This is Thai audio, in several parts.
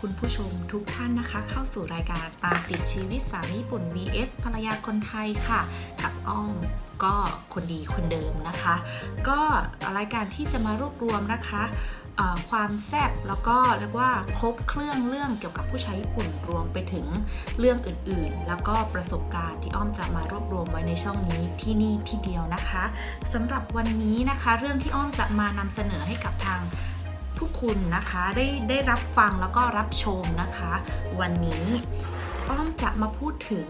คุณผู้ชมทุกท่านนะคะ เข้าสู่รายการตามติดชีวิตสามีญี่ปุ่น vs ภรรยาคนไทยค่ะ กับอ้อมก็คนดีคนเดิมนะคะ ก็รายการที่จะมารวบรวมนะคะความแซ่บแล้วก็เรียกว่าครบเครื่องเรื่องเกี่ยวกับผู้ชายญี่ปุ่นรวมไปถึงเรื่องอื่นๆ แล้วก็ประสบการณ์ที่อ้อมจะมารวบรวมไว้ในช่องนี้ที่นี่ที่เดียวนะคะสำหรับวันนี้นะคะ เรื่องที่อ้อมจะมานำเสนอให้กับทาง ผู้คุณนะคะ ได้ได้รับฟังแล้วก็รับชมนะคะ วันนี้ อ้อมจะมาพูดถึง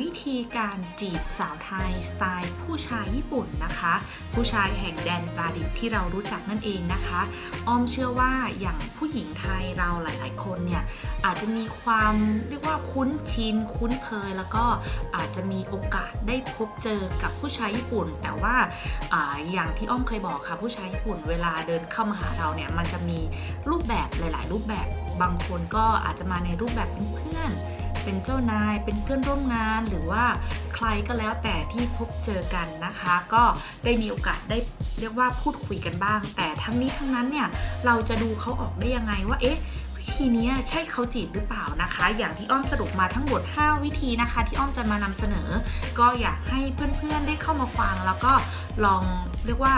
วิธีการจีบสาวไทยสไตล์ผู้ชายญี่ปุ่นนะคะ ผู้ชายแห่งแดนปลาดิบที่เรารู้จักนั่นเองนะคะ อ้อมเชื่อว่าอย่างผู้หญิงไทยเราหลาย ๆ คนเนี่ยอาจจะมีความเรียกว่าคุ้นชินคุ้นเคย แล้วก็อาจจะมีโอกาสได้พบเจอกับผู้ชายญี่ปุ่น แต่ว่าอาอย่างที่อ้อมเคยบอกค่ะผู้ชายญี่ปุ่น เวลาเดินเข้ามาหาเราเนี่ยมันจะมีรูปแบบหลาย ๆ รูปแบบบางคนก็อาจจะมาในรูปแบบเป็นเพื่อน เป็นเจ้านาย เป็นเพื่อนร่วมงาน หรือว่าใครก็แล้วแต่ที่พบเจอกันนะคะ ก็ได้มีโอกาสได้เรียกว่าพูดคุยกันบ้าง แต่ทั้งนี้ทั้งนั้นเนี่ยเราจะดูเขาออกได้ยังไงว่าเอ๊ะวิธีนี้ใช่เขาจีบหรือเปล่านะคะ อย่างที่อ้อมสรุปมาทั้งหมด 5 วิธีนะคะ ที่อ้อมจะมานำเสนอ ก็อยากให้เพื่อนๆได้เข้ามาฟัง แล้วก็ลองเรียกว่า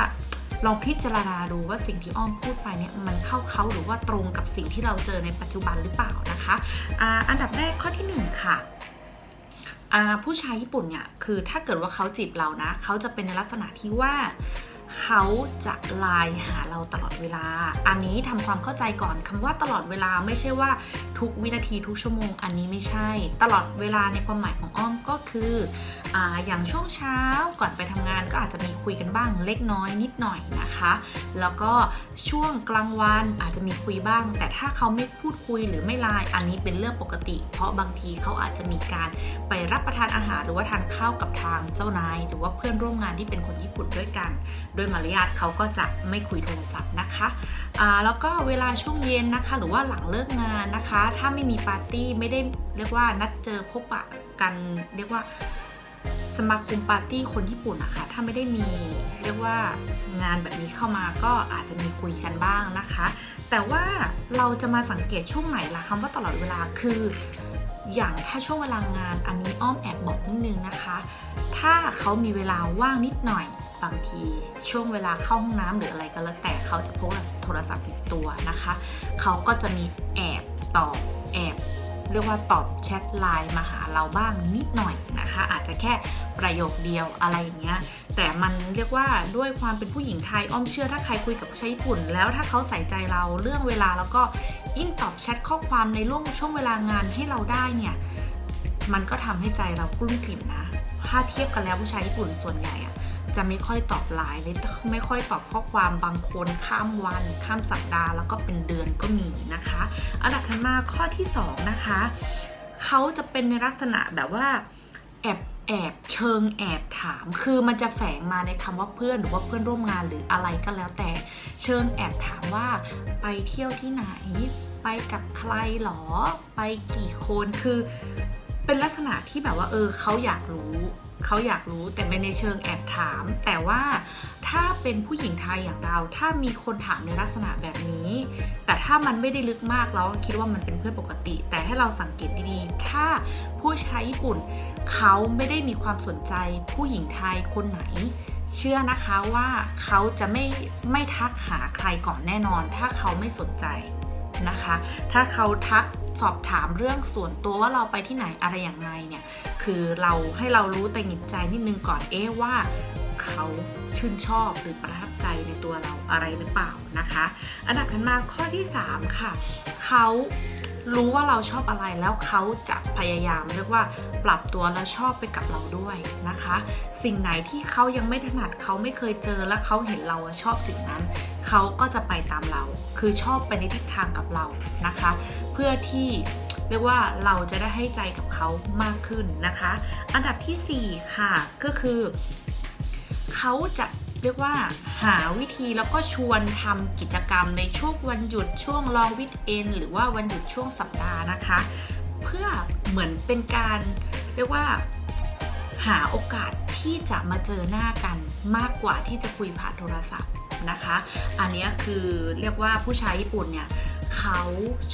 ลองพิจารณาดูว่าสิ่งที่อ้อมพูดไปเนี่ยมันเข้าเขาหรือว่าตรงกับสิ่งที่เราเจอในปัจจุบันหรือเปล่านะคะออันดับแรกข้อที่หนึ่งค่ะผู้ชายญี่ปุ่นเนี่ยคือถ้าเกิดว่าเขาจีบเรานะ เขาจะเป็นในลักษณะที่ว่า เขาจะไลน์หาเราตลอดเวลา อันนี้ทำความเข้าใจก่อนคำว่าตลอดเวลาไม่ใช่ว่าทุกวินาทีทุกชั่วโมง อันนี้ไม่ใช่ ตลอดเวลาในความหมายของอ้อมก็คือออย่างช่วงเช้าก่อนไปทำงานก็อาจจะมีคุยกันบ้างเล็กน้อยนิดหน่อยนะคะ แล้วก็ช่วงกลางวันอาจจะมีคุยบ้าง แต่ถ้าเขาไม่พูดคุยหรือไม่ไลน์อันนี้เป็นเรื่องปกติ เพราะบางทีเขาอาจจะมีการไปรับประทานอาหาร หรือว่าทานข้าวกับทางเจ้านาย หรือว่าเพื่อนร่วมงานที่เป็นคนญี่ปุ่นด้วยกันโดยมารยาทเขาก็จะไม่คุยโทรศัพท์นะคะแล้วก็เวลาช่วงเย็นนะคะ หรือว่าหลังเลิกงานนะคะ ถ้าไม่มีปาร์ตี้ไม่ได้เรียกว่านัดเจอพบปะกันเรียกว่าสมาคมปาร์ตี้คนญี่ปุ่นนะคะถ้าไม่ได้มีเรียกว่างานแบบนี้เข้ามาก็อาจจะมีคุยกันบ้างนะคะ แต่ว่าเราจะมาสังเกตช่วงไหนล่ะคำว่าตลอดเวลาคือ อย่างถ้าช่วงเวลางานอันนี้อ้อมแอบบอกนิดนึงนะคะ ถ้าเขามีเวลาว่างนิดหน่อย บางทีช่วงเวลาเข้าห้องน้ำหรืออะไรก็แล้วแต่เขาจะพกโทรศัพท์ติดตัวนะคะ เขาก็จะมีแอบตอบแอบเรียกว่าตอบแชทไลน์มาหาเราบ้างนิดหน่อยนะคะ อาจจะแค่ประโยคเดียวอะไรอย่างเงี้ยแต่มันเรียกว่าด้วยความเป็นผู้หญิงไทยอ้อมเชื่อถ้าใครคุยกับผู้ชายญี่ปุ่น แล้วถ้าเขาใส่ใจเราเรื่องเวลาแล้วก็ยิ่งตอบแชทข้อความในร่วงช่วงเวลางานให้เราได้เนี่ยมันก็ทำให้ใจเรากลุ้มกลิ่มนะถ้าเทียบกันแล้วผู้ชายญี่ปุ่นส่วนใหญ่อะ จะไม่ค่อยตอบไลน์เลยไม่ค่อยตอบข้อความบางคนข้ามวัน ข้ามสัปดาห์แล้วก็เป็นเดือนก็มีนะคะอันดับถัดมาข้อที่สองนะคะเขาจะเป็นในลักษณะแบบว่าแอบแอบเชิงแอบถาม คือมันจะแฝงมาในคำว่าเพื่อนหรือว่าเพื่อนร่วมงานหรืออะไรก็แล้วแต่ เชิงแอบถามว่าไปเที่ยวที่ไหน ไปกับใครหรอ ไปกี่คน คือเป็นลักษณะที่แบบว่าเออเขาอยากรู้ เขาอยากรู้แต่ไม่ในเชิงแอบถาม แต่ว่าถ้าเป็นผู้หญิงไทยอย่างเรา ถ้ามีคนถามในลักษณะแบบนี้ แต่ถ้ามันไม่ได้ลึกมากแล้วคิดว่ามันเป็นเพื่อนปกติ แต่ให้เราสังเกตดีๆ ถ้าผู้ชายญี่ปุ่น เขาไม่ได้มีความสนใจผู้หญิงไทยคนไหน เชื่อนะคะว่าเขาจะไม่ไม่ทักหาใครก่อนแน่นอน ถ้าเขาไม่สนใจนะคะ ถ้าเขาทัก สอบถามเรื่องส่วนตัวว่าเราไปที่ไหนอะไรอย่างไรเนี่ยคือเราให้เรารู้แต่หงิดใจนิดนึงก่อนเอ๊ว่าเขาชื่นชอบหรือประทับใจในตัวเราอะไรหรือเปล่านะคะ อันดับถัดมาข้อที่ 3 ค่ะ เขารู้ว่าเราชอบอะไรแล้วเขาจะพยายามเรียกว่าปรับตัวแล้วชอบไปกับเราด้วยนะคะ สิ่งไหนที่เขายังไม่ถนัดเขาไม่เคยเจอและเขาเห็นเราชอบสิ่งนั้น เขาก็จะไปตามเรา คือชอบไปในทิศทางกับเรานะคะ เพื่อที่เรียกว่าเราจะได้ให้ใจกับเขามากขึ้นนะคะ อันดับทีสี่4 ค่ะก็คือ เขาจะเรียกว่าหาวิธีแล้วก็ชวนทำกิจกรรมในช่วงวันหยุดช่วงลองวิดเอนหรือว่าวันหยุดช่วงสัปดาห์นะคะ เพื่อเหมือนเป็นการเรียกว่าหาโอกาสที่จะมาเจอหน้ากันมากกว่าที่จะคุยผ่านโทรศัพท์นะคะ อันนี้คือเรียกว่าผู้ชายญี่ปุ่นเนี่ย เขา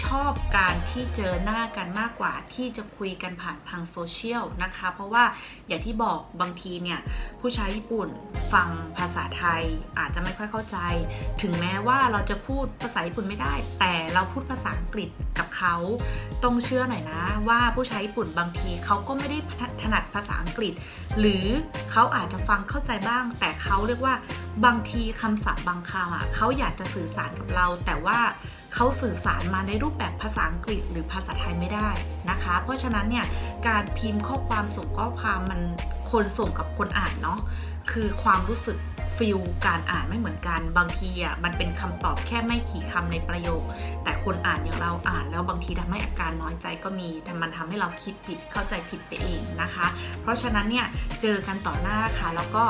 ชอบการที่เจอหน้ากันมากกว่าที่จะคุยกันผ่านทางโซเชียลนะคะ เพราะว่าอย่างที่บอกบางทีเนี่ย ผู้ชายญี่ปุ่นฟังภาษาไทยอาจจะไม่ค่อยเข้าใจ ถึงแม้ว่าเราจะพูดภาษาญี่ปุ่นไม่ได้ แต่เราพูดภาษาอังกฤษกับเขาต้องเชื่อหน่อยนะ ว่าผู้ชายญี่ปุ่นบางทีเขาก็ไม่ได้ถนัดภาษาอังกฤษ หรือเขาอาจจะฟังเข้าใจบ้าง แต่เขาเรียกว่าบางทีคำศัพท์บางคำอะเขาอยากจะสื่อสารกับเรา แต่ว่า เขาสื่อสารมาในรูปแบบภาษาอังกฤษหรือภาษาไทยไม่ได้นะคะ เพราะฉะนั้นเนี่ยการพิมพ์ข้อความส่งข้อความมันคนส่งกับคนอ่านเนาะคือความรู้สึก ฟิลการอ่านไม่เหมือนกัน บางทีอะมันเป็นคำตอบแค่ไม่กี่คำในประโยค แต่คนอ่านอย่างเราอ่าน แล้วบางทีทำให้อาการน้อยใจก็มีแต่มันทำให้เราคิดผิดเข้าใจผิดไปเองนะคะ เพราะฉะนั้นเนี่ยเจอกันต่อหน้าค่ะ แล้วก็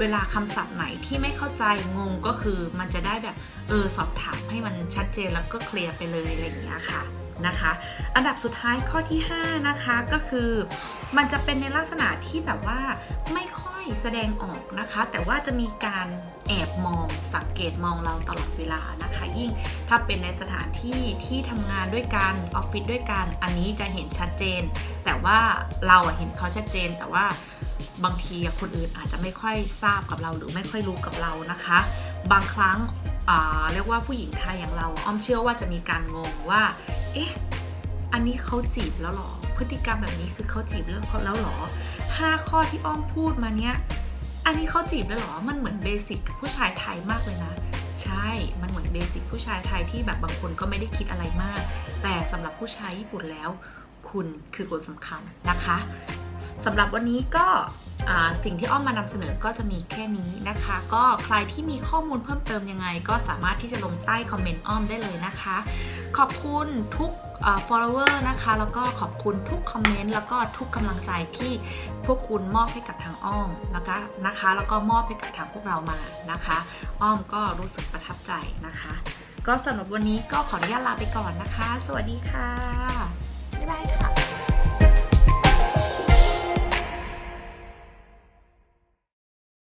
เวลาคำศัพท์ไหนที่ไม่เข้าใจงงก็คือมันจะได้แบบเออสอบถามให้มันชัดเจนแล้วก็เคลียร์ไปเลยอะไรอย่างเงี้ยค่ะนะคะ อันดับสุดท้ายข้อที่ 5 นะคะก็คือ มันจะเป็นในลักษณะที่แบบว่าไม่ค่อยแสดงออกนะคะ แต่ว่าจะมีการแอบมองสังเกตมองเราตลอดเวลานะคะ ยิ่งถ้าเป็นในสถานที่ที่ทำงานด้วยกันออฟฟิศด้วยกันอันนี้จะเห็นชัดเจน แต่ว่าเราเห็นเขาชัดเจน แต่ว่าบางทีคนอื่นอาจจะไม่ค่อยทราบกับเราหรือไม่ค่อยรู้กับเรานะคะ บางครั้งเรียกว่าผู้หญิงไทยอย่างเราอ้อมเชื่อว่าจะมีการงงว่า เอ๊ะ อันนี้เขาจีบแล้วหรอ ฤติกรรมแบบนี้คือเขาจีบแล้วแล้วหรอ 5 ข้อที่อ้อมพูดมาเนี้ย อันนี้เขาจีบแล้วหรอ มันเหมือนเบสิกกับผู้ชายไทยมากเลยนะ ใช่ มันเหมือนเบสิกผู้ชายไทยที่แบบบางคนก็ไม่ได้คิดอะไรมาก แต่สำหรับผู้ชายญี่ปุ่นแล้ว คุณคือคนสำคัญนะคะ สำหรับวันนี้ก็สิ่งที่อ้อมมานำเสนอก็จะมีแค่นี้นะคะ ก็ใครที่มีข้อมูลเพิ่มเติมยังไง ก็สามารถที่จะลงใต้คอมเมนต์อ้อมได้เลยนะคะ ขอบคุณทุก follower นะคะ แล้วก็ขอบคุณทุกคอมเมนต์แล้วก็ทุกกำลังใจที่พวกคุณมอบให้กับทางอ้อมนะคะนะคะ แล้วก็มอบให้กับทางพวกเรามานะคะ อ้อมก็รู้สึกประทับใจนะคะ ก็สำหรับวันนี้ก็ขออนุญาตลาไปก่อนนะคะ สวัสดีค่ะบ๊ายบายค่ะ